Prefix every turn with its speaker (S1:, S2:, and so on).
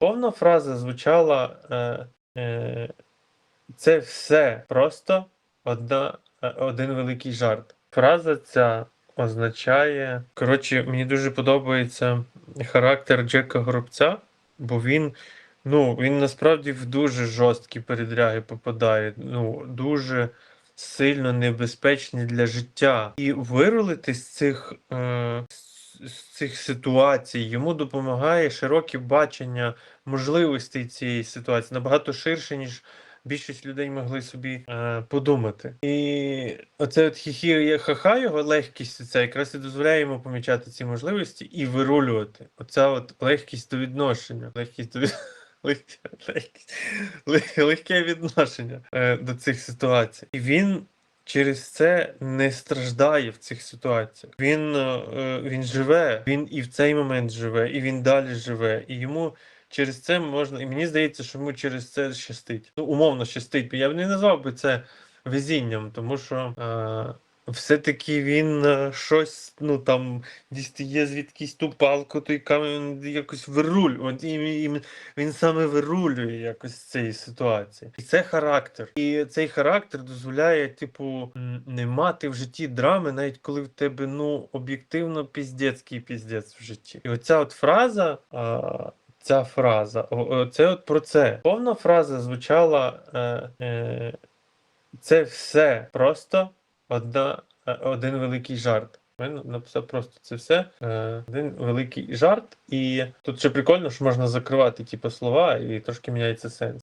S1: Повна фраза звучала е, е, це все просто одна, е, один великий жарт. Фраза ця означає. Коротше, мені дуже подобається характер Джека Горобця, бо він. Ну, він насправді в дуже жорсткі передряги попадає. Ну, дуже сильно небезпечні для життя. І вирулити з цих, е, з- цих ситуацій йому допомагає широке бачення можливостей цієї ситуації набагато ширше, ніж більшість людей могли собі е, подумати. І оце от хіхі ха-ха, його легкість це якраз і дозволяє йому помічати ці можливості і вирулювати. Оця от легкість до відношення. Легкість до від- легке відношення е, до цих ситуацій. І він через це не страждає в цих ситуаціях. Він, е, е, він живе, він і в цей момент живе, і він далі живе. І йому через це можна. І мені здається, що йому через це щастить. Ну, умовно щастить. Я б не назвав би це везінням, тому що. Е, все-таки він е, щось, ну там дістає звідкись ту палку, той камінь якось і, і, він саме вирулює якось з цієї ситуації. І це характер. І цей характер дозволяє, типу, не мати в житті драми, навіть коли в тебе ну об'єктивно піздецький піздець в житті. І оця от фраза. А, Ця фраза, це от про це. Повна фраза звучала е, е, це все просто одна, е, один великий жарт. Він написав просто це все. Е, один великий жарт. І тут ще прикольно, що можна закривати типу, слова, і трошки міняється сенс.